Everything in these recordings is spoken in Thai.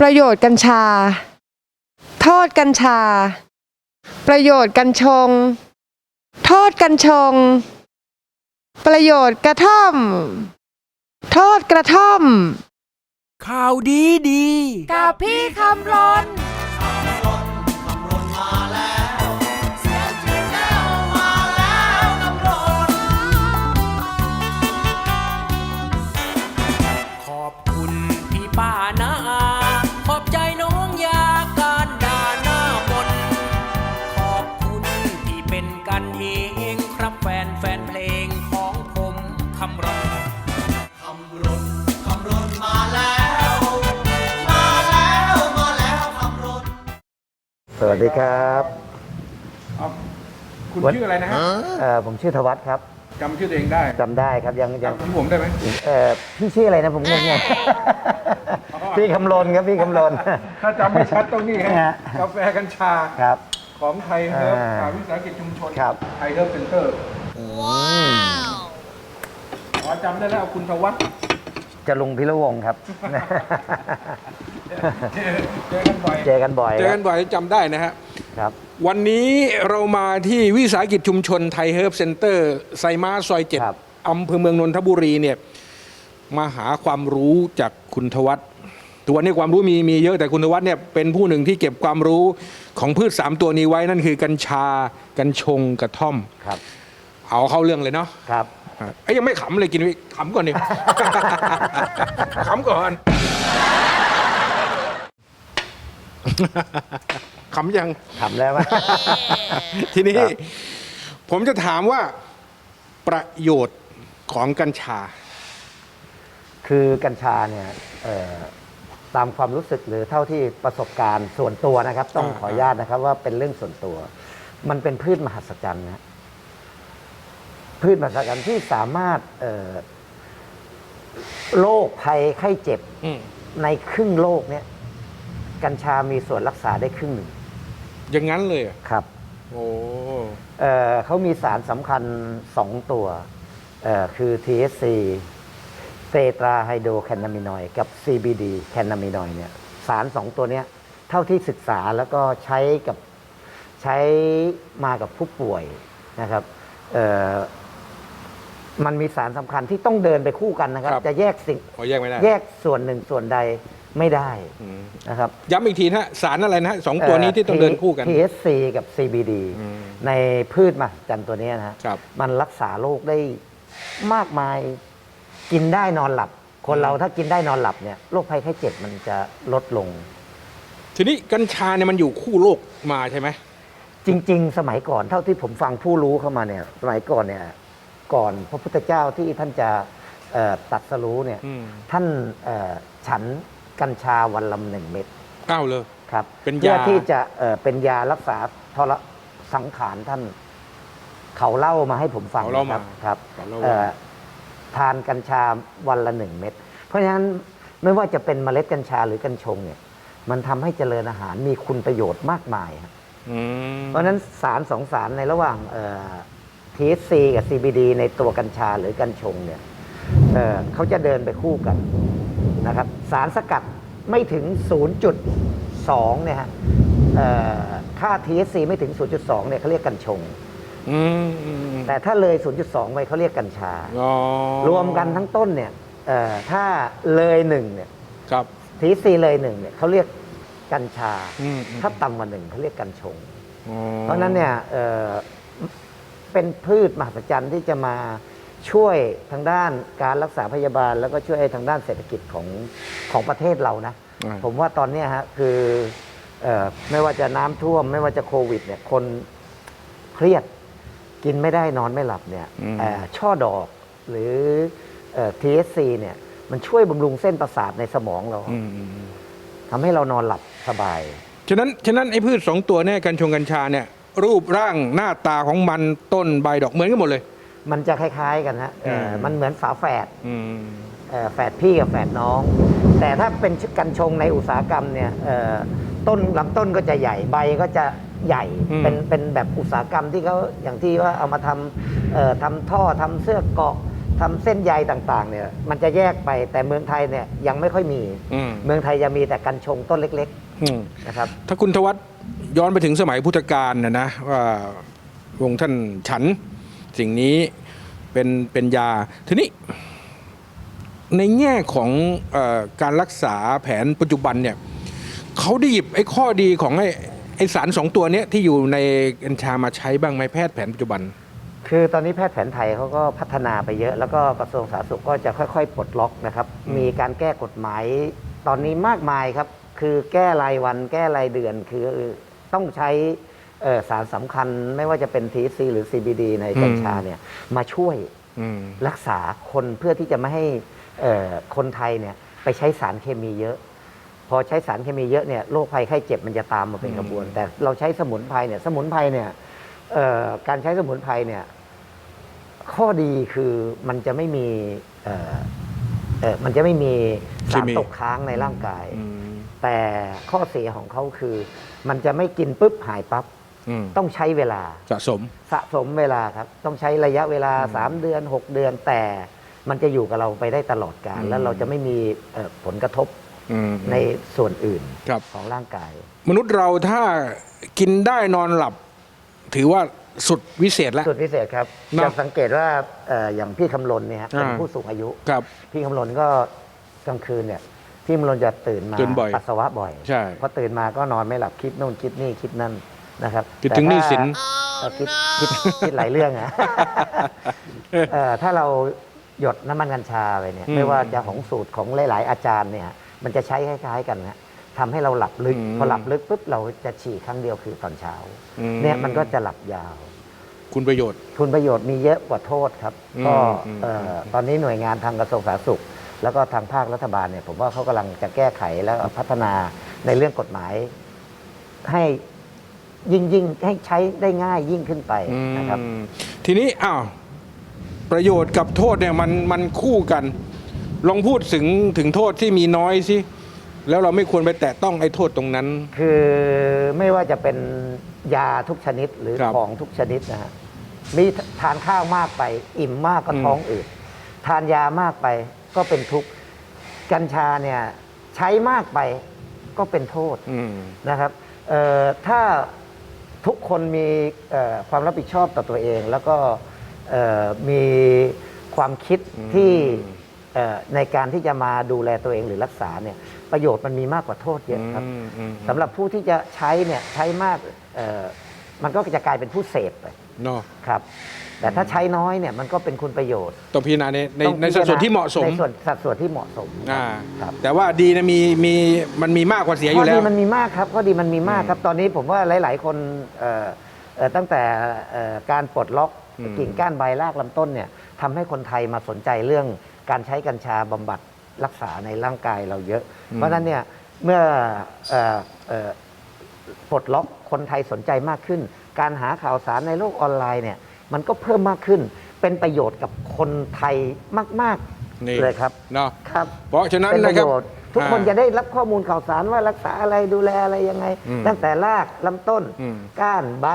ประโยชน์กัญชา โทษกัญชา ประโยชน์กัญชง โทษกัญชง ประโยชน์กระท่อม โทษกระท่อม ข่าวดีดี กับพี่คำรน สวัสดีครับเอาคุณวันชื่ออะไรนะฮะเอ่อผมชื่อธวัฒน์ครับจำชื่อตัวเองได้จำได้ครับยังยังจำผมได้ไหมเอ่อพี่ชื่ออะไรนะผมงงเนี่ยพี่คำลนครับพี่คำลนถ้าจำไม่ชัดต้องนี่ฮะฮะกาแฟกัญชาครับ ของไทยเฮิร์บอ่าอ่าวิสาหกิจชุมชนครับไทยเฮิร์บเซ็นเตอร์อ๋อจำได้แล้วคุณธวัฒน์ จะลุงพิรวงศ์ครับ เจอกันบ่อยเจอกันบ่อยเจอกันบ่อยจำได้นะฮะ ครับ วันนี้เรามาที่วิสาหกิจชุมชนไทยเฮิร์บเซ็นเตอร์ไซม้าซอยเจ็ดครับ อำเภอเมืองนนทบุรีเนี่ยมาหาความรู้จากคุณทวัฒน์ตัวนี้ความรู้มีมีเยอะแต่คุณทวัฒน์เนี่ยเป็นผู้หนึ่งที่เก็บความรู้ของพืชสามตัวนี้ไว้นั่นคือกัญชา กัญชงกระท่อมครับ เอาเข้าเรื่องเลยเนาะ ครับ อะเอ้ยยังไม่ขำเลยกินไว้ขำก่อนดิขำก่อน ขำยังถามแล้วว่าทีนี้ ครับ ผมจะถามว่าประโยชน์ของกัญชา คือกัญชาเนี่ยเอ่อตามความรู้สึกหรือเท่าที่ประสบการณ์ส่วนตัวนะครับ ต้องอ่า ขออนุญาตนะครับว่าเป็นเรื่องส่วนตัว มันเป็นพืชมหัศจรรย์นะ พืชมหัศจรรย์ที่สามารถเอ่อโรคภัยไข้เจ็บอืมในครึ่งโลกเนี่ย กัญชามีส่วนรักษาได้ครึ่งหนึ่งอย่างนั้นเลยเหรอครับ โอ้เอ่อเขามีสารสำคัญสองตัวเอ่อคือ THC เตตราไฮโดรแคนนามินอยด์กับ CBD แคนนามินอยด์เนี่ยสารสองตัวเนี้ยเท่าที่ศึกษาแล้วก็ใช้กับใช้มากับผู้ป่วยนะครับเอ่อ มันมีสารสำคัญที่ต้องเดินไปคู่กันนะครับ จะแยกสิ่งขอแยกไม่ได้แยกส่วนหนึ่งส่วนใดไม่ได้อืมนะครับ ย้ำอีกทีนะฮะสารอะไรนะฮะสองตัวนี้ที่ต้องเดินคู่กันเอ่อ THC กับ CBD อืมในพืชมหัศจรรย์ตัวเนี้ยนะฮะครับ มันรักษาโรคได้มากมายกินได้นอนหลับ คนเราถ้ากินได้นอนหลับเนี่ยโรคภัยไข้เจ็บมันจะลดลง ทีนี้กัญชาเนี่ยมันอยู่คู่โลกมาใช่ไหม จริง ๆ สมัยก่อนเท่าที่ผมฟังผู้รู้เข้ามาเนี่ย สมัยก่อนเนี่ย ก่อนพระพุทธเจ้าที่ท่านจะเอ่อตรัดสรู้เนี่ยอืมท่านเอ่อฉันกัญชาวันละหนึ่งเม็ดก้าวเลยครับเป็นยาเพื่อที่จะเอ่อเป็นยารักษาทรสังขารท่าน เขาเล่ามาให้ผมฟังเขาเล่ามาครับเขาเล่าเอ่ว่าอทานกัญชาวันละหนึ่งเม็ดเพราะฉะนั้นไม่ว่าจะเป็นเมล็ดกัญชาหรือกัญชงเนี่ย มันทำให้เจริญอาหารมีคุณประโยชน์มากมายครับอืมเพราะฉะนั้นสารสองสารในระหว่าง เอ่อ THC กับ CBD ในตัวกัญชาหรือกัญชงเนี่ยเอ่อเขาจะเดินไปคู่กันนะครับสารสกัดไม่ถึง 0.2เนี่ยฮะเอ่อค่า THC ไม่ถึง 0.2เนี่ยเขาเรียกกัญชงอืมอืมอืมแต่ถ้าเลย 0.2 ไปเขาเรียกกัญชาอ๋อรวมกันทั้งต้นเนี่ยเอ่อถ้าเลยหนึ่งเนี่ยครับ THC เลยหนึ่งเนี่ยเขาเรียกกัญชาอืมอืมถ้าต่ำกว่าหนึ่งเขาเรียกกัญชงอ๋อเพราะฉะนั้นเนี่ย เอ่อเป็นพืชมหัศจรรย์ที่จะมาช่วยทางด้านการรักษาพยาบาล แล้วก็ช่วยทางด้านเศรษฐกิจของของประเทศเรานะอ่าผมว่าตอนเนี้ยฮะคือเออไม่ว่าจะน้ำท่วม ไม่ว่าจะโควิดเนี่ยคนเครียดกินไม่ได้นอนไม่หลับเนี่ยเอ่อช่อดอกหรือเอ่อ TSC เนี่ยมันช่วยบำรุงเส้นประสาทในสมองเราอืมอืมอืมทำให้เรานอนหลับสบาย ฉะนั้นฉะนั้นไอ้พืชสองตัวเนี่ยกัญชงกัญชาเนี่ย รูปร่างหน้าตาของมันต้นใบดอกเหมือนกันหมดเลย มันจะคล้าย ๆ กันฮะเอ่ออืมมันเหมือนฝาแฝดอืม เอ่อแฝดพี่กับแฝดน้อง แต่ถ้าเป็นกัญชงในอุตสาหกรรมเนี่ยเอ่อต้นลำต้นก็จะใหญ่ใบก็จะใหญ่อืม เป็นเป็นแบบอุตสาหกรรมที่เขาอย่างที่ว่าเอามาทำเอ่อทำท่อทำเสื้อเกราะทำเส้นใยต่างๆเนี่ยมันจะแยกไปแต่เมืองไทยเนี่ยยังไม่ค่อยมี อืมเมืองไทยจะมีแต่กัญชงต้นเล็ก อืม ๆ นะครับ ถ้าคุณทวัต ย้อนไปถึงสมัยพุทธกาลนะนะว่าวงท่านฉันสิ่งนี้เป็นเป็นยาทีนี้ในแง่ของเออการรักษาแผนปัจจุบันเนี่ยเขาได้หยิบไอ้ข้อดีของไอ้ไอ้สารสองตัวเนี้ยที่อยู่ในกัญชามาใช้บ้างไหมแพทย์แผนปัจจุบัน คือตอนนี้แพทย์แผนไทยเขาก็พัฒนาไปเยอะ แล้วก็กระทรวงสาธารณสุขก็จะค่อย ๆ ปลดล็อกนะครับอืมมีการแก้กฎหมาย ตอนนี้มากมายครับ คือแก้รายวันแก้รายเดือนคือ ต้องใช้เอ่อสารสำคัญไม่ว่าจะเป็น THC หรือ CBD ในกัญชาเนี่ยมาช่วยอืมรักษาคนเพื่อที่จะไม่ให้เอ่อคนไทยเนี่ยไปใช้สารเคมีเยอะ พอใช้สารเคมีเยอะเนี่ยโรคภัยไข้เจ็บมันจะตามมาเป็นกระบวน แต่เราใช้สมุนไพรเนี่ยสมุนไพรเนี่ยเอ่อการใช้สมุนไพรเนี่ยข้อดีคือมันจะไม่มีเอ่อเอ่อมันจะไม่มีสารเคมีตกค้างในร่างกายอืม แต่ข้อเสียของเขาคือ มันจะไม่กินปุ๊บหายปั๊บอืมต้องใช้เวลา สะสม สะสมเวลาครับ ต้องใช้ระยะเวลา 3 เดือน 6 เดือนแต่มันจะอยู่กับเราไปได้ตลอดกาลอืม แล้วเราจะไม่มีเอ่อผลกระทบอืมในส่วนอื่นครับ ของร่างกาย มนุษย์เราถ้ากินได้นอนหลับ ถือว่าสุดวิเศษแล้ว สุดพิเศษครับเนอะจะสังเกตว่าเอ่ออย่างพี่คำลนเนี่ยฮะเป็นอ่า ผู้สูงอายุ ครับ พี่คำลนก็กลางคืนเนี่ย พี่คำลนจะตื่นมาตื่นบ่อยปัสสาวะบ่อยใช่พอตื่นมาก็นอนไม่หลับคิดนู่นคิดนี่คิดนั่นนะครับคิดถึงหนี้สินแต่ถ้าเอ่อคิดคิดคิดหลายเรื่องอะเอ่อถ้าเราหยดน้ำมันกัญชาไปเนี่ยอืมไม่ว่าจะของสูตรของหลาย ๆ อาจารย์เนี่ย มันจะใช้คล้ายๆกันนะทำให้เราหลับลึกอืมพอหลับลึกปุ๊บเราจะฉี่ครั้งเดียวคือตอนเช้าอืมเนี่ยมันก็จะหลับยาว คุณประโยชน์ คุณประโยชน์มีเยอะกว่าโทษครับอืมก็อืมเอ่อตอนนี้หน่วยงานทางกระทรวงสาธารณสุข แล้วก็ทางภาครัฐบาลเนี่ยผมว่าเขากำลังจะแก้ไขแล้วพัฒนาในเรื่องกฎหมาย ให้ยิ่งยิ่งให้ใช้ได้ง่ายยิ่งขึ้นไปนะครับ อืมทีนี้อ้าวประโยชน์กับโทษเนี่ยมันมันคู่กัน ลองพูดถึงถึงโทษที่มีน้อยสิแล้วเราไม่ควรไปแตะต้องไอ้โทษตรงนั้น คือไม่ว่าจะเป็นยาทุกชนิดหรือครับของทุกชนิดนะฮะมีทานข้าวมากไป อิ่มมากก็อืมท้องอืดทานยามากไป ก็เป็นทุกข์กัญชาเนี่ยใช้มากไปก็เป็นโทษอืม นะครับเอ่อถ้าทุกคนมีเอ่อความรับผิดชอบต่อตัวเอง แล้วก็เอ่อมีความคิดอืมที่เอ่อในการที่จะมาดูแลตัวเองหรือรักษาเนี่ยประโยชน์มันมีมากกว่าโทษเยอะครับอืมอืม สำหรับผู้ที่จะใช้เนี่ยใช้มากเอ่อมันก็จะกลายเป็นผู้เสพไป เนาะ ครับ แต่ถ้าใช้น้อยเนี่ยมันก็เป็นคุณประโยชน์ต้องพิจารณาในในต้องในสัดส่วนที่เหมาะสม ในส่วนสัดส่วนที่เหมาะสมอ่า ครับ แต่ว่าดีนะมีมีมันมีมากกว่าเสียอข้อยู่แล้ดีวมันมีมากครับข้อดีมันมีมากครับ ตอนนี้ผมว่าหลาย ๆ คนเอ่อเอ่อตั้งแต่เอ่อการปลดล็อกอืม กิ่งก้านใบรากลำต้นเนี่ยทำให้คนไทยมาสนใจเรื่องการใช้กัญชาบำบัดรักษาในร่างกายเราเยอะ เพราะฉะนั้นเนี่ยเมื่อเอ่อเอ่อปลดล็อกคนไทยสนใจมากขึ้น การหาข่าวสารในโลกออนไลน์เนี่ย มันก็เพิ่มมากขึ้น เป็นประโยชน์กับคนไทยมาก นี่ๆ เลยครับ เนาะครับ เพราะฉะนั้นเป็นปนะระครับโยชน์ทุกคนอ่าจะได้รับข้อมูลข่าวสารว่ารักษาอะไรดูแลอะไรยังไง อืมตั้งแต่รากลำต้น อืมก้านใบ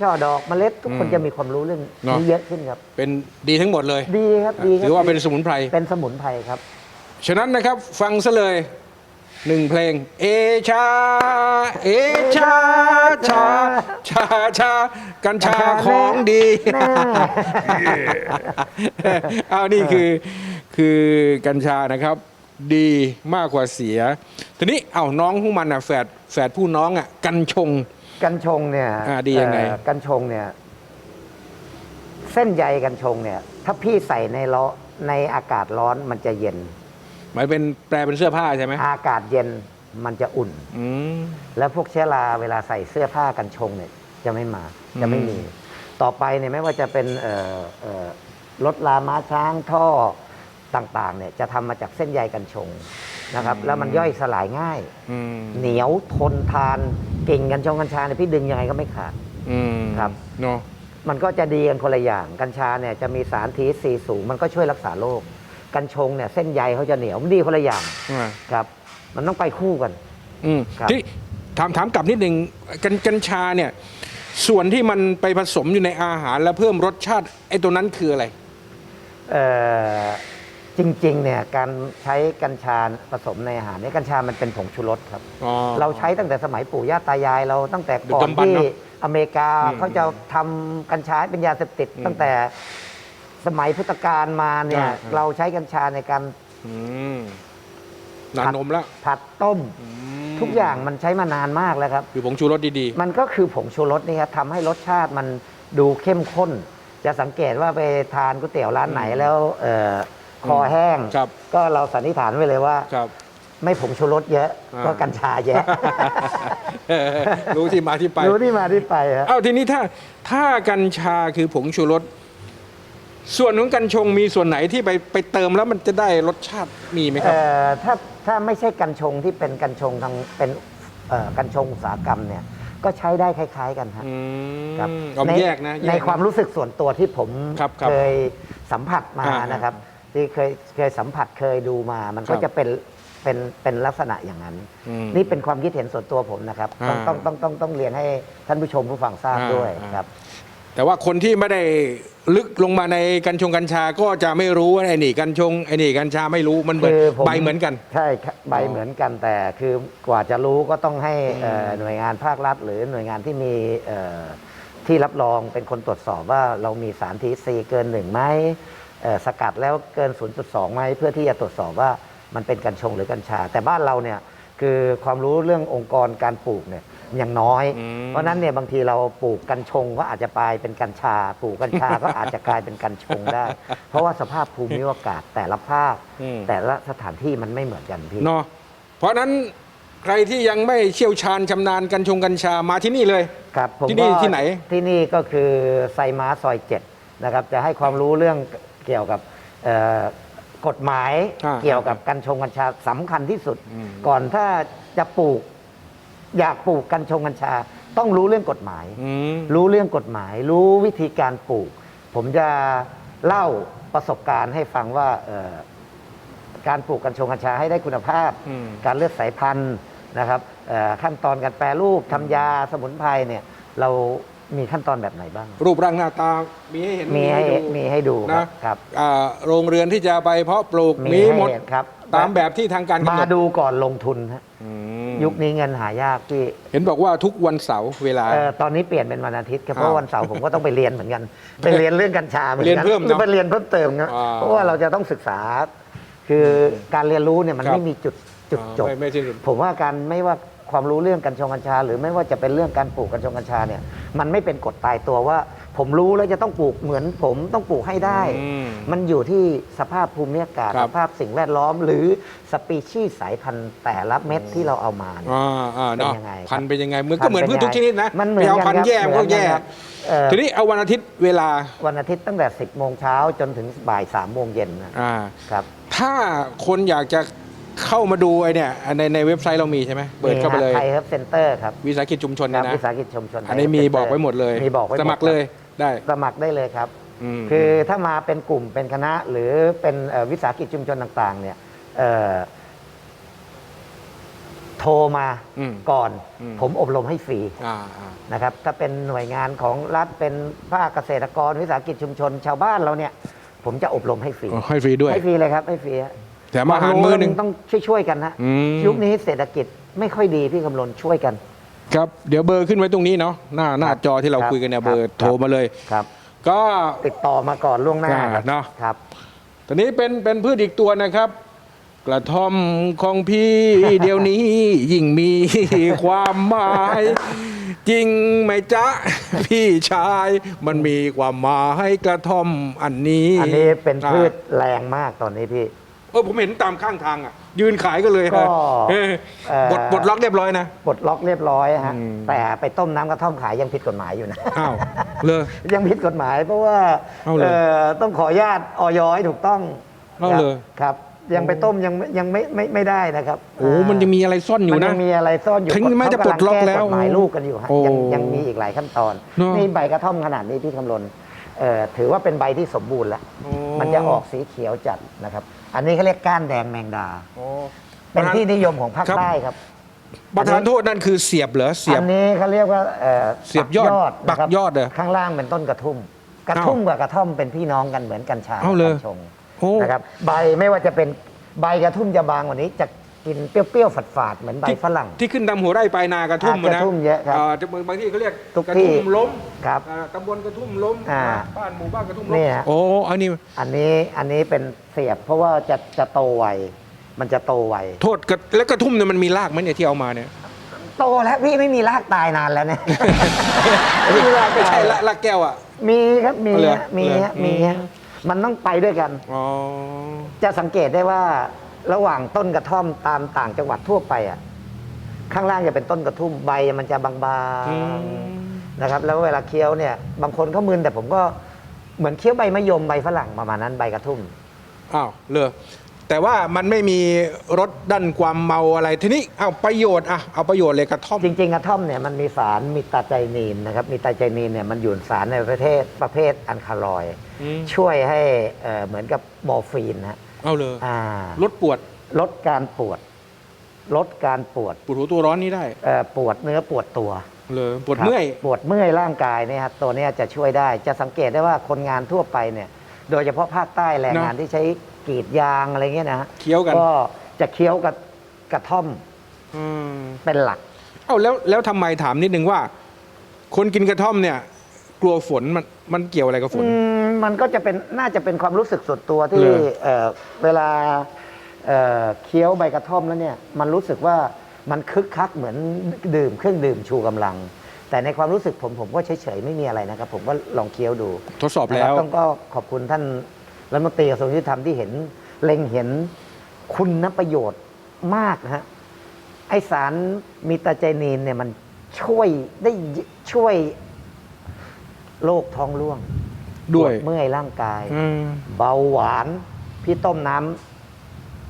ช่อดอกเมล็ด ทุกคนอืมจะมีความรู้เรื่องเนอะ นี้เยอะขึ้นครับ เป็นดีทั้งหมดเลย ดีครับดีครับถือว่าเป็นสมุนไพร เป็นสมุนไพรครับ ฉะนั้นนะครับฟังซะเลย หนึ่งเพลง เอชา เอชา ชา ชา ชา กัญชาของดีแน่เอานี่คือคือกัญชานะครับ ดีมากกว่าเสีย ทีนี้เอาน้องของมันอะแฝดแฝดผู้น้องอะ กัญชง กัญชงเนี่ยอ่าดียังไง เอ่อกัญชงเนี่ย เส้นใยกัญชงเนี่ย ถ้าพี่ใส่ในล้อในอากาศร้อนมันจะเย็น หมายเป็นแปลเป็นเสื้อผ้าใช่ไหมอากาศเย็นมันจะอุ่น อืม แล้วพวกเชื้อราเวลาใส่เสื้อผ้ากันชงเนี่ยจะไม่มาจะไม่มี ต่อไปเนี่ยไม่ว่าจะเป็นเอ่อเอ่อรถลาม้าช้างท่อต่างๆเนี่ยจะทำมาจากเส้นใยกันชงนะครับ แล้วมันย่อยสลายง่าย อืมเหนียวทนทานกิ่งกัญชงกัญชาเนี่ยพี่ดึงยังไงก็ไม่ขาด อืมครับ เนาะมันก็จะดีกันคนละอย่างกัญชาเนี่ยจะมีสารทีซีสูง มันก็ช่วยรักษาโรค กัญชงเนี่ยเส้นใยเขาจะเหนียวมันดีคนละอย่างอ่าครับ มันต้องไปคู่กัน อืมครับ ที่ถามถามกลับนิดหนึ่งกัญกัญชาเนี่ย ส่วนที่มันไปผสมอยู่ในอาหารแล้วเพิ่มรสชาติไอ้ตัวนั้นคืออะไร เอ่อจริงๆเนี่ยการใช้กัญชาผสมในอาหารเนี่ยกัญชามันเป็นผงชูรสครับ อ๋อ เราใช้ตั้งแต่สมัยปู่ย่าตายายเราตั้งแต่ก่อดึนกดำบรรพ์ที่เนอะอเมริกาอืมเขาจะทำกัญชาให้เป็นยาเสพติดอืมตั้งแต่ สมัยพุทธกาลมาเนี่ยอ่าเราใช้กัญชาในการอืมนานนมแล้วผัดต้ม อืมทุกอย่างมันใช้มานานมากแล้วครับ คือผงชูรสดีมันก็คือผงชูรสนี่ครับทำให้รสชาติมันดูเข้มข้น จะสังเกตว่าไปทานก๋วยเตี๋ยวร้านไหนแล้วเอ่อคอแห้งครับ ก็เราสันนิษฐานไว้เลยว่าๆครับ ไม่ผงชูรสเยอะ อ่า ก็กัญชาเยอะรู้ที่มาที่ไป รู้ที่มาที่ไปครับ เอ้าทีนี้ถ้าถ้ากัญชาคือผงชูรส ส่วนของกัญชงมีส่วนไหนที่ไปไปเติมแล้วมันจะได้รสชาติมีไหมครับ เอ่อถ้าถ้าไม่ใช่กัญชงที่เป็นกัญชงทางเป็นเอ่อกัญชงอุตสาหกรรมเนี่ยก็ใช้ได้คล้าย ๆ กันฮะ อืมครับเอาในแยกนะแยกในนะ ความรู้สึกส่วนตัวที่ผมครับครับเคยสัมผัสมาอ่านะครับ ที่เคยเคยสัมผัสเคยดูมา มันก็ครับจะเป็นเป็นเป็นลักษณะอย่างนั้น อืมนี่เป็นความคิดเห็นส่วนตัวผมนะครับ ต้องอ่าต้องต้องต้องต้องเรียนให้ท่านผู้ชมผู้ฟังทราบอ่าด้วยอ่าครับ แต่ว่าคนที่ไม่ได้ลึกลงมาในกัญชงกัญชาก็จะไม่รู้ว่าไอ้นี่กัญชงไอ้นี่กัญชาไม่รู้มันเหมือนคือผมใบเหมือนกัน ใช่ครับใบอ๋อเหมือนกันแต่คือกว่าจะรู้ก็ต้องให้เอ่อหน่วยงานภาครัฐ หรือหน่วยงานที่มีเอ่อที่รับรองเป็นคนตรวจสอบว่าเรามีสารทีซีเกินหนึ่งไหมเอ่อสกัดแล้วเกิน 0.2ไหมเพื่อที่จะตรวจสอบว่ามันเป็นกัญชงหรือกัญชา แต่บ้านเราเนี่ยคือความรู้เรื่ององค์กรการปลูกเนี่ย ยังน้อย อืม เพราะฉะนั้นเนี่ยบางทีเราปลูกกัญชงก็อาจจะกลายเป็นกัญชา ปลูกกัญชาก็อาจจะกลายเป็นกัญชงได้ เพราะว่าสภาพภูมิอากาศแต่ละภาค อืม แต่ละสถานที่มันไม่เหมือนกันพี่ เนาะเพราะฉะนั้นใครที่ยังไม่เชี่ยวชาญชำนาญกัญชงกัญชามาที่นี่เลย ครับผมที่นี่ก็ที่ไหน ที่นี่ก็คือไซม้าซอยเจ็ดนะครับจะให้ความรู้เรื่องเกี่ยวกับเอ่อกฎหมายอ่าเกี่ยวกับกัญชงกัญชาสำคัญที่สุดอืมก่อนถ้าจะปลูก อยากปลูกกัญชงกัญชา ต้องรู้เรื่องกฎหมาย อืม รู้เรื่องกฎหมาย รู้วิธีการปลูก ผมจะเล่าประสบการณ์ให้ฟังว่าเอ่อการปลูกกัญชงกัญชาให้ได้คุณภาพ อืม การเลือกสายพันธุ์นะครับเอ่อขั้นตอนการแปรรูปทำยาสมุนไพรเนี่ยเรามีขั้นตอนแบบไหนบ้าง รูปร่างหน้าตา มีให้เห็นมีให้ดูมีให้ดูครับนะครับ อ่าโรงเรือนที่จะไปเพาะปลูกมีมีให้หมดเห็นครับตามแบบที่ทางการกำมาหนดดูก่อนลงทุนฮะอืม ยุคนี้เงินหายากที่เห็นบอกว่าทุกวันเสาร์เวลา เอ่อตอนนี้เปลี่ยนเป็นวันอาทิตย์ครับเพราะอ้าววันเสาร์ผมก็ต้องไปเรียนเหมือนกันไปเรียนเรื่องกัญชาเหมือนเรียนกันเพิ่มเนอะไปเรียนเพิ่มเติมนะอ่าเพราะว่าเราจะต้องศึกษา คือการเรียนรู้เนี่ยมันครับไม่มีจุดจุดจบไม่ไม่สิ้นสุด ผมว่าการไม่ว่าความรู้เรื่องกัญชงกัญชา หรือไม่ว่าจะเป็นเรื่องการปลูกกัญชงกัญชาเนี่ยมันไม่เป็นกฎตายตัวว่า ผมรู้แล้วจะต้องปลูกเหมือนผมต้องปลูกให้ได้ อืมมันอยู่ที่สภาพภูมิอากาศ ครัสบภาพสิ่งแวดล้อม หรือสปีชีส์สายพันธุ์แต่ละเม็ดที่เราเอามาเนี่ย อ่าอ่าเนาะเป็นยังไงครับ พันธุ์เป็นยังไงเหมือนก็เหมือนพืชทุกชนิดนะมันเหมือนไปเอากันพันธุ์ครับแย่มันก็เหมือนกันแย่ครับเอ่อทีนี้เอาวันอาทิตย์เวลาวันอาทิตย์ตั้งแต่ 10 โมงเช้าจนถึงบ่าย3โมงเย็นนะอ่าครับ ถ้าคนอยากจะเข้ามาดูไอ้เนี่ยในในเว็บไซต์เรามีใช่ไหมเปิดเข้าไปเลย ไทยเฮิร์บเซ็นเตอร์ครับวิสาหกิจชุมชนคเนี่รับยนะ วิสาหกิจชุมชน อันนี้มีบอกไว้หมดเลยมีบอกไว้หสดมัครเลย ได้ สมัครได้เลยครับ มคือถ้ามาเป็นกลุ่มเป็นคณะหรือเป็นเอ่อวิสาหกิจชุมชนต่างๆ เนี่ยเอ่อโทรมามก่อน อืม ผมอบรมให้ฟรีอ่าอ่า นะครับ ถ้าเป็นหน่วยงานของรัฐเป็นภาคเกษตรกรวิสาหกิจชุมชน ชาวบ้านเราเนี่ย ผมจะอบรมให้ฟรีอ๋อให้ฟรีด้วย ให้ฟรีเลยครับให้ฟรีฮะแถมอาหารมื้อหนึ่งต้องช่วยๆกันนะอืม ยุคนี้เศรษฐกิจไม่ค่อยดีพี่คำลนช่วยกัน ครับเดี๋ยวเบอร์ขึ้นไว้ตรงนี้เนาะหน้าหน้าจอที่เราครับคุยกันเนี่ยครับเบอร์โทรมาเลย ครับ ก็ติดต่อมาก่อนล่วงหน้าอ่าครับเนอะครับ ตอนนี้เป็นเป็นพืชอีกตัวนะครับ กระท่อมของพี่ เดี๋ยวนี้ ยิ่งมีความหมาย จริงไหมจ๊ะ พี่ชาย มันมีความหมายกระท่อมอันนี้อันนี้เป็นพืชอ่าแรงมากตอนนี้พี่ เออผมเห็นตามข้างทางอะ ยืนขายกันเลยก็เออเอ่อปลดปลดล็อกเรียบร้อยนะ ปลดล็อกเรียบร้อยฮะ อืม แต่ไปต้มน้ำกระท่อมขายยังผิดกฎหมายอยู่นะ อ้าวเลย ยังผิดกฎหมายเพราะว่าเอาเลยเอ่อต้องขออนุญาตออยให้ถูกต้องเอาเลย ครับ ยังไปต้มยังยังไม่ไม่ไม่ได้นะครับโอ้มันจะมีอะไรซ่อนอยู่มันนะ ยังมีอะไรซ่อนอยู่ถึงแม้จะปลดล็อกแล้วเขากำงก้กฎหมายลูกกันอยู่ฮะโอ้ยังยังมีอีกหลายขั้นตอนเนอะ นี่ใบกระท่อมขนาดนี้พี่คำลนเอ่อถือว่าเป็นใบที่สมบูรณ์แล้ว โอ้ มันจะออกสีเขียวจัดนะครับ อันนี้เขาเรียกก้านแดงแมงดา โอ้เป็นที่นิยมของภาคครับใต้ครับ ประธานโทษนั่นคือเสียบเหรอเสียบอันนี้เขาเรียกว่าอ่อเสียบยอดนะครับปักยอดเหรอข้างล่างเป็นต้นกระทุ่ม กระทุ่มกับกระท่อมเป็นพี่น้องกันเหมือนกัญชาเอาเลยกัญชงโอ้นะครับ ใบไม่ว่าจะเป็นใบกระทุ่มจะบางกว่านี้จะ กินเปรี้ยวๆฝาดๆเหมือนใบที่ฝรั่ง ที่ขึ้นตามหัวไร่ปลายนากระทุ่มอ่ากระนะทุ่มเยอะครับาจะบางที่เขาเรียกทุกกระที่ทุ่มล้มครับ อ่าตำบลกระทุ่มล้มอ่า บ้านหมู่บ้านกระทุ่มล้มเนี่ยโอ้อันนี้อันนี้อันนี้เป็นเสียบเพราะว่าจะจะโตไวมันจะโตไวโทษกระแล้วกระทุ่มเนี่ยมันมีรากไหมเนี่ยที่เอามาเนี่ยโตแล้วพี่ไม่มีรากตายนานแล้วเนี่ยไม่มีรากไม่ตาใช่ยละรากแก้วอะ มีครับมีเหรอฮะมีเหรอฮะมีฮะอืม มันต้องไปด้วยกัน อ๋อ จะสังเกตได้ว่า ระหว่างต้นกระท่อมตามต่างจังหวัดทั่วไปอะข้างล่างจะเป็นต้นกระทุ่มใบมันจะบางอืมๆนะครับ แล้วเวลาเคี้ยวเนี่ย บางคนเขามึนแต่ผมก็เหมือนเคี้ยวใบมะยมใบฝรั่งประมาณนั้นใบกระทุ่มอ้าวเลยแต่ว่ามันไม่มีรสด้านความเมาอะไรทีนี้เอาประโยชน์อะเอาประโยชน์เลยกระท่อมจริงๆกระท่อมเนี่ยมันมีสารมีตาไจนีนนะครับ มีตาไจนีนเนี่ยมันอยู่สารในประเภทประเภทอันคาลอยด์อืมช่วยให้เอ่อเหมือนกับมอร์ฟีนนะฮะ เอาเลยอ่าลดปวดลดการปวด ลดการปวดปวดหัวตัวร้อนนี่ได้เอ่อปวดเนื้อปวดตัวเลยปวดครับเมื่อยปวดเมื่อยร่างกายเนี่ยครับตัวเนี้ยจะช่วยได้จะสังเกตได้ว่าคนงานทั่วไปเนี่ย โดยเฉพาะภาคใต้แรงงานเนอะที่ใช้กรีดยางอะไรเงี้ยนะฮะเคี้ยวกันก็จะเคี้ยวกับกระท่อมอืมเป็นหลัก เอาแล้วแล้วทำไมถามนิดนึงว่า คนกินกระท่อมเนี่ย กลัวฝนมันมันเกี่ยวอะไรกับฝน อืมมันก็จะเป็นน่าจะเป็นความรู้สึกส่วนตัวที่เหรอ เอ่อเวลาเอ่อเคี้ยวใบกระท่อมแล้วเนี่ยมันรู้สึกว่ามันคึกคักเหมือนดื่มเครื่องดื่มชูกำลัง แต่ในความรู้สึกผมผมก็เฉยๆไม่มีอะไรนะครับ ผมก็ลองเคี้ยวดูทดสอบนะแล้ครัวต้องก็ขอบคุณท่านรัฐมนตรีกระทรวงยุติธรรมที่เห็นเล็งเห็นคุณประโยชน์มากนะฮะ ไอสารมีตาไจนีนเนี่ยมันช่วยได้ช่วย โรคท้องร่วงด้วยปเมื่อยร่างกาย อืม เบาหวาน พี่ต้มน้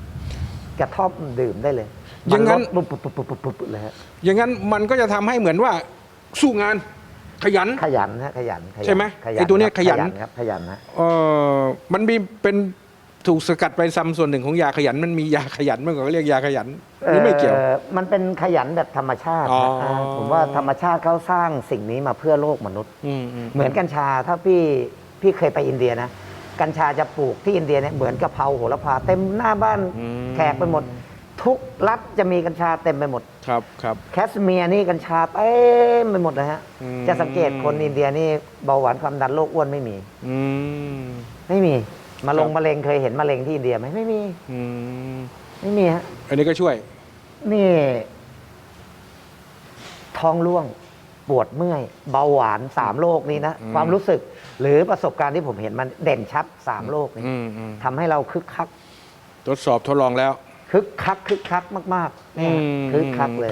ำกระท่อมดื่มได้เลยอย่างนั้น มัลดปุ๊บปุ๊บปุ๊บปุ๊บปุ๊บเลยฮะอย่างนั้นมันก็จะทำให้เหมือนว่าสู้งานขยัน ขยันฮะขยันขยันใช่ไหมขยัไอ้ตัวเนี้ยครับขยันครับขยันนะเออมันมีเป็น ถูกสกัดไปซ้ำส่วนหนึ่งของยาขยันมันมียาขยันเมื่อก่อนเขาเรียกยาขยันหรือไม่เกี่ยวอ่อมันเป็นขยันแบบธรรมชาติอ๋อนะาผมว่าธรรมชาติเขาสร้างสิ่งนี้มาเพื่อโลกมนุษย์ อืมอืม เหมือนกัญชาถ้าพี่พี่เคยไปอินเดียนะ กัญชาจะปลูกที่อินเดียเนี่ยเหมือนกะเพราโหระพาเต็มหน้าบ้านอืม แขกไปหมด ทุกรัฐจะมีกัญชาเต็มไปหมด ครับครับ แคสเมียร์นี่กัญชาเต็มไปหมดเลยฮะ อืม จะสังเกตคนอินเดียนี่เบาหวานความดันโรคอ้วนไม่มี อืม ไม่มี มาลงครับมะเร็งเคยเห็นมะเร็งที่อินเดียไหมไม่มี อืมไม่มีฮะ อันนี้ก็ช่วย นี่ ท้องร่วง ปวดเมื่อย เบาหวานสามโรคนี้นะ อืม ความรู้สึก หรือประสบการณ์ที่ผมเห็นมันเด่นชัดสามโรคนี้อืมอืมทำให้เราคึกคัก ทดสอบทดลองแล้ว คึกคัก คึกคักมากๆเนี่ยคึกคักเลย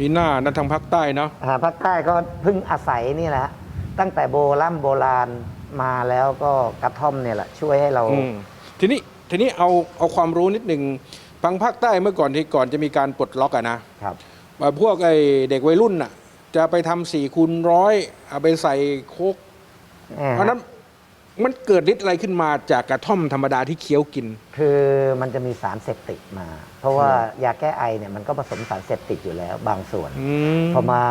มีหน้านั่นทางภาคใต้เนาะอ่าภาคใต้ก็เพิ่งอาศัยนี่แหละ ตั้งแต่โบราณโบราณมาแล้วก็กระท่อมเนี่ยแหละช่วยให้เรา อืมทีนี้ทีนี้เอาเอาความรู้นิดหนึ่งฟังภาคใต้เมื่อก่อนที่ก่อนจะมีการปลดล็อกอะนะครับพวกไอเด็กวัยรุ่นน่ะ จะไปทำสี่คูณร้อยเอาไปใส่โคกอ่าเพราะฉะนั้น มันเกิดฤทธิ์อะไรขึ้นมาจากกระท่อมธรรมดาที่เคี้ยวกิน คือมันจะมีสารเสพติดมา เพราะว่ายาแก้ไอเนี่ยมันก็ผสมสารเสพติดอยู่แล้วบางส่วนอืมพอมา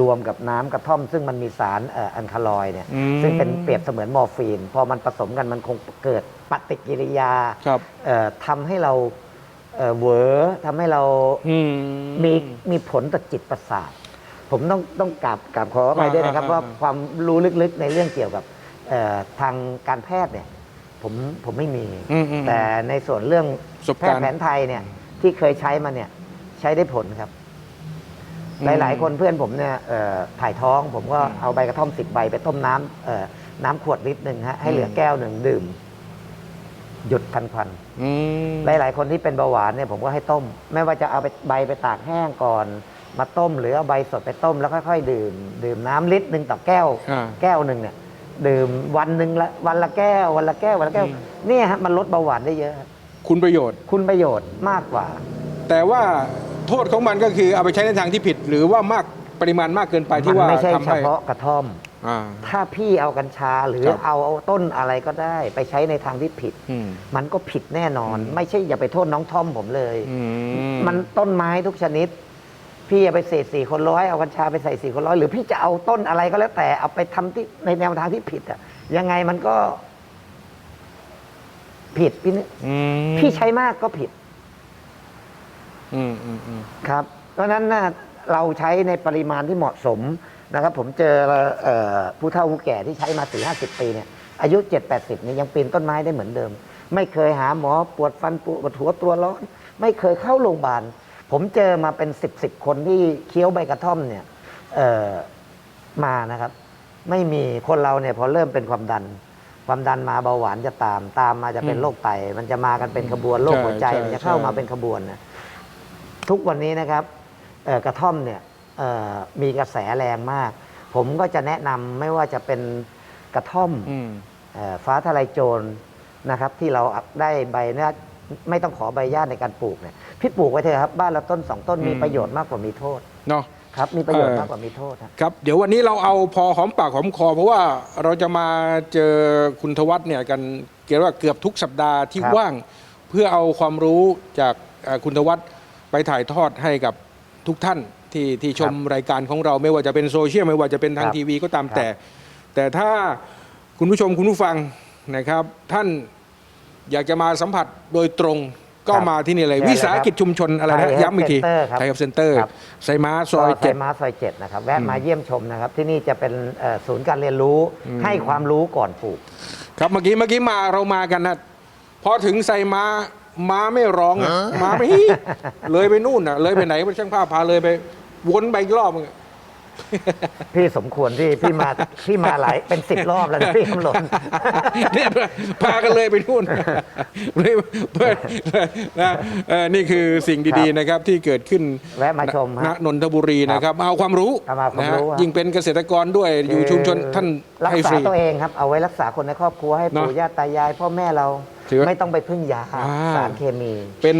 รวมกับน้ำกระท่อม ซึ่งมันมีสารเอ่ออันคาลอยด์เนี่ยอืม ซึ่งเป็นเปรียบเสมือนมอร์ฟีน พอมันผสมกันมันคงเกิดปฏิกิริยาครับ เอ่อทำให้เราเอ่อเหวอทำให้เรา อืม มีมีผลต่อจิตประสาท ผมต้องต้องกราบกราบขอไปด้วยนะครับอ่าว่าอ่าความรู้ลึกๆในเรื่องเกี่ยวกับ เอ่อทางการแพทย์เนี่ยผมผมไม่มี อืมอืม แต่ในส่วนเรื่องประสบแพการทณ์ ย์แผนไทยเนี่ยที่เคยใช้มาเนี่ยใช้ได้ผลครับ อืมหลาย ๆ คนเพื่อนผมเนี่ยเอ่อถ่ายท้อง ผมก็เอาใบกระท่อมสิบใบไปต้มน้ำเอ่อน้ำขวดลิตรหนึ่งฮะให้เหลือแก้วหนึ่งดื่ม หยุดทันควัน อืม หลาย ๆ คนที่เป็นเบาหวานเนี่ยผมก็ให้ต้ม ไม่ว่าจะเอาไปใบไปตากแห้งก่อน มาต้มหรือเอาใบสดไปต้มแล้วค่อย ๆ ดื่ม ดื่มน้ำลิตรหนึ่งต่อแก้ว อ่า แก้วหนึ่งเนี่ย ดื่มวันหนึ่งละวันละแก้ว วันละแก้ววันละแก้วอืมเนี่ยฮะมันลดเบาหวานได้เยอะ คุณประโยชน์ คุณประโยชน์มากกว่า แต่ว่าโทษของมันก็คือเอาไปใช้ในทางที่ผิด หรือว่ามากปริมาณมากเกินไปที่มันว่าไม่ใช่ทำเฉให้พาะกระท่อม อ่า ถ้าพี่เอากัญชาหรือครับเอาเอาต้นอะไรก็ได้ ไปใช้ในทางที่ผิด อืม มันก็ผิดแน่นอน ไม่ใช่อย่าไปโทษน้องท่อมผมเลย อื มันต้นไม้ทุกชนิด พี่เอาไปเศษสี่คนร้อยเอากัญชาไปใส่สี่คนร้อยหรือพี่จะเอาต้นอะไรก็แล้วแต่เอาไปทำที่ในแนวทางที่ผิดอะยังไงมันก็ ผิดพี่นึกอืมพี่ใช้มากก็ผิดอืมอืมอืมครับ เพราะฉะนั้นนะเราใช้ในปริมาณที่เหมาะสมนะครับ ผมเจอเอ่อผู้เฒ่าผู้แก่ที่ใช้มาสี่ห้าสิบปีเนี่ยอายุเจ็ดแปดสิบนี่ยังปีนต้นไม้ได้เหมือนเดิม ไม่เคยหาหมอปวดฟันปวดหัวตัวร้อน ไม่เคยเข้าโรงพยาบาล ผมเจอมาเป็นสิบสิบคนที่เคี้ยวใบกระท่อมเนี่ยเอ่อมานะครับ ไม่มีคนเราเนี่ยพอเริ่มเป็นความดัน ความดันมาเบาหวานจะตาม ตามมาจะเป็นโรคไต มันจะมากันเป็นขบวนโรคหัวใจมันจะเข้ามาเป็นขบวนนะทุกวันนี้นะครับเอ่อกระท่อมเนี่ยเอ่อมีกระแสแรงมาก ผมก็จะแนะนำไม่ว่าจะเป็นกระท่อม อืม เอ่อฟ้าทะลายโจรนะครับที่เราได้ใบอนุญาต ไม่ต้องขอใบอนุญาตในการปลูกเนี่ยพี่ปลูกไว้เถอะครับบ้านละต้นสองต้นมีอืมประโยชน์มากกว่ามีโทษเนาะ ครับมีประโยชน์เอ่อ มากกว่ามีโทษครับ ครับเดี๋ยววันนี้เราเอาพอหอมปากหอมคอ เพราะว่าเราจะมาเจอคุณทวัฒน์เนี่ยกันเกี่ยวว่าเกือบทุกสัปดาห์ที่ครับว่าง เพื่อเอาความรู้จากเอ่อคุณทวัฒน์ไปถ่ายทอดให้กับทุกท่านที่ที่ชมรายการของเราไม่ว่าจะเป็นโซเชียลไม่ว่าจะเป็นทางครับทีวีก็ตามครับแต่ แต่ถ้าคุณผู้ชมคุณผู้ฟังนะครับ ท่าน อยากจะมาสัมผัสโดยตรงก็ครับมาที่นี่เลยเชิญเลยวิสาหกิจชุมชนอะไรไทนะยย้ำอีกที Center ครับไทยเซ็นเตอร์ครับไซม้าซอยเจ็ดไซม้าซอยเจ็ดนะครับแวะมาเยี่ยมชมนะครับ ที่นี่จะเป็นเอ่อศูนย์การเรียนรู้ให้ความรู้ก่อนปลูก ครับเมื่อกี้เมื่อกี้มาเรามากันนะพอถึงใส่ม้าม้าไม่ร้องอะม้าไม่ฮี่เลยไปนู่นอะเลยไปไหนช่างภาพพาเลยไปวนไปอีกรอบนึงอะ พี่สมควรที่พี่มาพี่มาหลายเป็นสิบรอบแล้วนะพี่คำหลน เนี่ยพากันเลยไปนู่นเลยเพื่อนะเออนี่คือสิ่งดีๆนะครับที่เกิดขึ้นแวะมาชมณฮะนนทบุรีนะครับ เอาความรู้เอามาความนะฮะรู้ฮะ ยิ่งเป็นเกษตรกรด้วยอยู่ชุมชนท่านรักให้ษาฟรีตัวเองครับ เอาไว้รักษาคนในครอบครัวให้เนอะปู่ย่าตายาย พ่อแม่เราถือว่าไม่ต้องไปพึ่งยาอ่า สารเคมี เป็น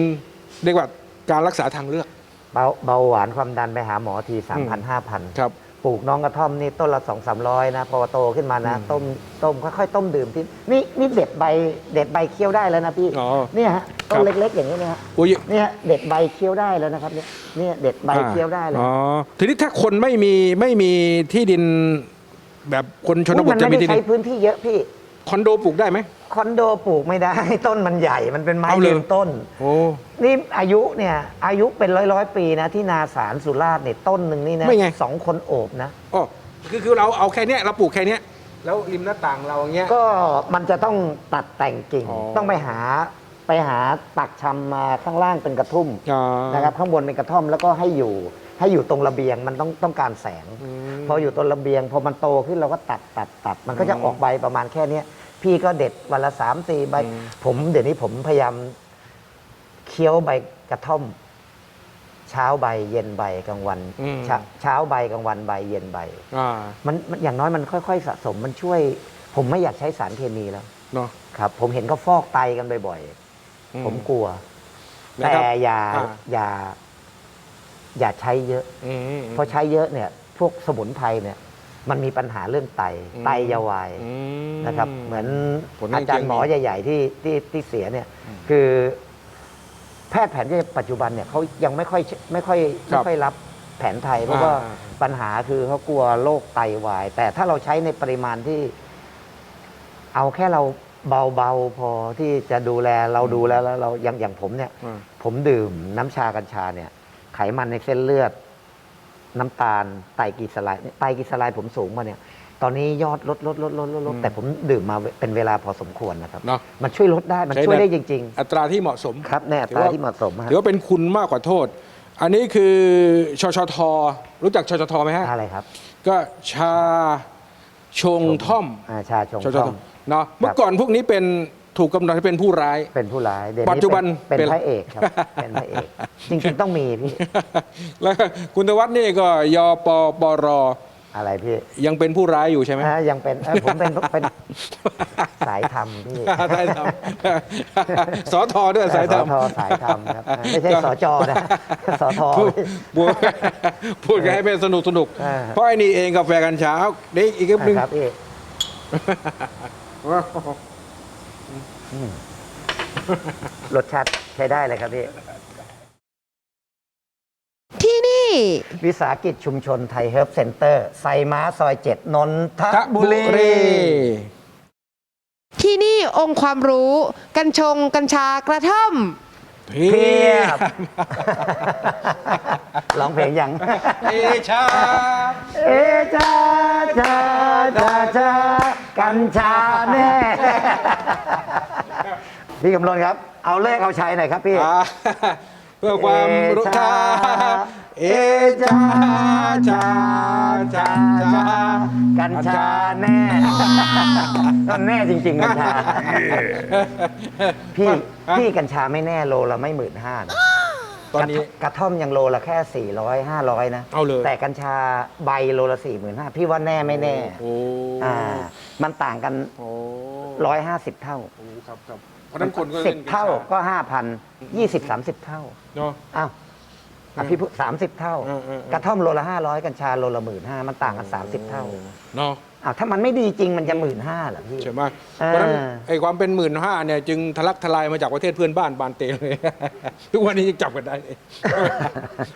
เรียกว่าการรักษาทางเลือก เบาเบาหวานความดันไปหาหมอทีสามพันห้าพันครับ ปลูกน้องกระท่อมนี่ต้นละสองสามร้อยนะพอโตขึ้นมานะอืมต้มต้มค่อยๆต้มดื่มที่นี่นี่เด็ดใบเด็ดใบเคี้ยวได้แล้วนะพี่อ๋อเนี่ยฮะต้คนรับ เล็กๆอย่างนี้นะฮะโอ้ยเนี่ยเด็ดใบเคี้ยวได้แล้วนะครับเนี่ยเนี่ยเด็ดใบเคี้ยวได้เลยอ๋อทีนี้ถ้าคนไม่มีไม่มีที่ดินแบบคนชนบทมันจะไม่มีได้ที่ดิใช้นพื้นที่เยอะพี่ คอนโดปลูกได้ไหม คอนโดปลูกไม่ได้ ต้นมันใหญ่มันเป็นไม้เอาเลย ยืนต้น โอ้ นี่อายุเนี่ยอายุเป็นร้อยร้อยๆปีนะที่นาสารสุราษฎร์เนี่ยต้นหนึ่งนี่นะไม่ไง สองคนโอบนะอ๋อคือคือเราเอาแค่เนี้ยเราปลูกแค่เนี้ยแล้วริมหน้าต่างเราอย่างเงี้ย ก็มันจะต้องตัดแต่งกิ่ง อ๋อ ต้องไปหาไปหาปักชำมาข้างล่างเป็นกระทุ่มอ๋อ นะครับข้างบนเป็นกระท่อมแล้วก็ให้อยู่ให้อยู่ตรงระเบียงมันต้องต้องการแสง อืมพออยู่ตรงระเบียง พอมันโตขึ้นเราก็ตัดตัดตัด มันก็จะอืมออกใบประมาณแค่เนี้ย พี่ก็เด็ดวันละสามสี่ใบอืมผมเดี๋ยวนี้ผมพยายามเคี้ยวใบกระท่อม เช้าใบ เย็นใบกลางวันเช้าเช้าใบกลางวันใบเย็นใบ อ่ามันมันอย่างน้อยมันค่อย ๆ สะสมมันช่วย ผมไม่อยากใช้สารเคมีแล้ว เนาะครับ ผมเห็นเขาฟอกไตกันบ่อยอื ๆ ผมกลัวนะแต่ครับอย่าอ่า อย่า อย่าใช้เยอะอืม เพราะใช้เยอะเนี่ย พวกสมุนไพรเนี่ย มันมีปัญหาเรื่องไตอืมไตยาวายอืมนะครับ เหมือนผลข้างอาจารย์หมอเคียงมีใหญ่ ๆ ที่ที่ที่เสียเนี่ยอืมคือ แพทย์แผนปัจจุบันเนี่ยเขายังไม่ค่อยไม่ค่อยครัไม่บค่อยรับแผนไทย เพราะว่าอ่าปัญหาคือเขากลัวโรคไตวาย แต่ถ้าเราใช้ในปริมาณที่ เอาแค่เราเบาๆพอที่จะดูแลเราดูแลแล้วเราอย่างอย่างผมเนี่ยอ่าผมดื่มน้ำชากัญชาเนี่ย ไขมันในเส้นเลือด น้ำตาลไตรกลีเซอไรด์ไตรกลีเซอไรด์ผมสูงมาเนี่ย ตอนนี้ยอดลดลดลดลดลดลดอืมแต่ผมดื่มมาเป็นเวลาพอสมควรนะครับเนาะมันช่วยลดได้มันใช้ช่วยได้ได้จริง อัตราที่เหมาะสมๆ ครับแน่อัตราที่เหมาะสมฮะ ถือว่าเป็นคุณมากกว่าโทษ อันนี้คือชชท รู้จักชชทไหมฮะ อะไรครับก็ชาชงท่อม อาชาชงชชท่อทมเนาะเมื่อก่อนพวกนี้เป็น ถูกกำหนดให้เป็นผู้ร้าย เป็นผู้ร้ายเดี๋ยวปัจจุบันเป็นเป็นเป็นพระเอกครับ เป็นพระเอกจริงๆต้องมีพี่แล้วคุณธวัฒน์นี่ก็ยปปรอะไรพี่ยังเป็นผู้ร้ายอยู่ใช่ไหมอ่ายังเป็นเอ้ยผมเป็นเป็นสายธรรมพี่ สายธรรมสอทอด้วยสายธรรมสอทอสายธรรมครับอ่าไม่ใช่สจนะสอทอ พูดพูดพูดกันให้เป็นสนุกสนุก อ่า เพราะไอ้นี่เองกาแฟกัญชาเอาเด็กอีกนิดนึงครับพี่อืม รสชาติใช้ได้เลยครับพี่ ที่นี่ วิสาหกิจชุมชนไทยเฮิร์บเซ็นเตอร์ไซม้าซอยเจ็ดนนทบุรีที่นี่องค์ความรู้ กัญชง กัญชากระท่อม เพีเพียยบบร้องเพลงยัง เอชา เอจ้าจ้าจ้าจ้า กัญชาแน่พี่กำลนครับ เอาเลขเอาชัยหน่อยครับพี่ อ่าเพื่อความรู้เอชาเอชาชาชาชากัญชาแน่ก็แน่จริง ๆ กัญชา พี่พี่กัญชาไม่แน่โลละไม่หมื่นห้านะ ตอนนี้ กระท่อมยังโลละแค่ 400 500 นะเอาเลยแต่กัญชาใบโลละ4 5 0 0 0พี่ว่าแน่ไม่แน่โอ้อ่ามันต่างกัน โอ้150 เท่า โอ้ครับครับเพราะฉะนั้นคนก็สิล่บนกัญชเท่าก็ 5,000 20 30 เท่า เนาะ อ้าว อะพี่พูด30เท่าเออเออเออกระท่อมโลละ500กัญชาโลละหมื่นห้ามันต่างกัน30เท่าเนาะอ้าวถ้ามันไม่ดีจริงมันจะหมื่นห้าเหรอพี่ ใช่ไหมเออเพราะฉะนั้นไอ้ความเป็นหมื่นห้าเนี่ยจึงทะลักทลายมาจากประเทศเพื่อนบ้านบานเตเลย ทุกวันนี้ยังจับกันได้เลย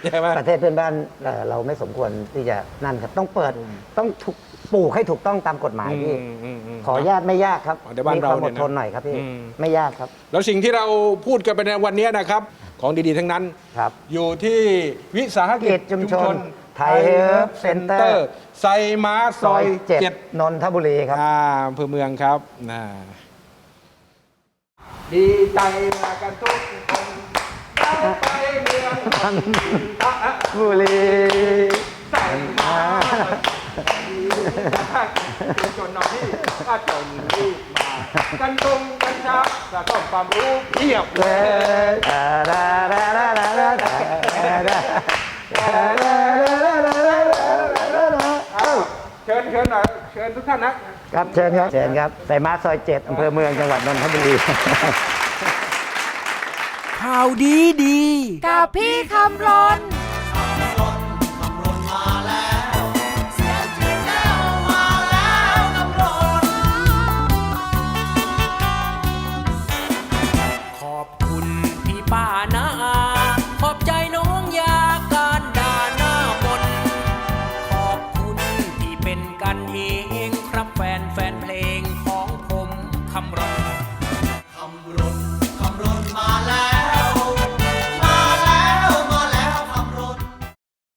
ใช่ไหม ประเทศเพื่อนบ้านเอ่อเราไม่สมควรที่จะนั่นครับต้องเปิดต้องถูก ปลูกให้ถูกต้องตามกฎหมายพี่ อืมอืมอืม ขออนุญาตไม่ยากครับอ๋อเดี๋ยวบ้านมีความเราอเนี่ดยนะทนหน่อยครับพี่ อืม ไม่ยากครับ แล้วสิ่งที่เราพูดกันไปในวันนี้นะครับ ของดีๆทั้งนั้น ครับ อยู่ที่วิสาหกิจกิจชุมชนไทยเฮิร์บเซ็นเตอร์ ไซม้าซซออยยเจ็ดเจ็ดนนทบุรีครับ อ่าอำเภอเมืองครับน่าดีใจมากันทุกคนเราไปเมืองนนทบุรีไซม้า ชุนนอที่ก็จนลูกมา กันตรงกันชักสะสมความรู้เพียบเลย เอาเชิญเชิญหน่อยเชิญทุกท่านนะครับ เชิญครับ เชิญครับใส่มาซอยเจ็ดอำเภอเมืองจังหวัดนนทบุรี ข่าวดีดี กับพี่คำร้อน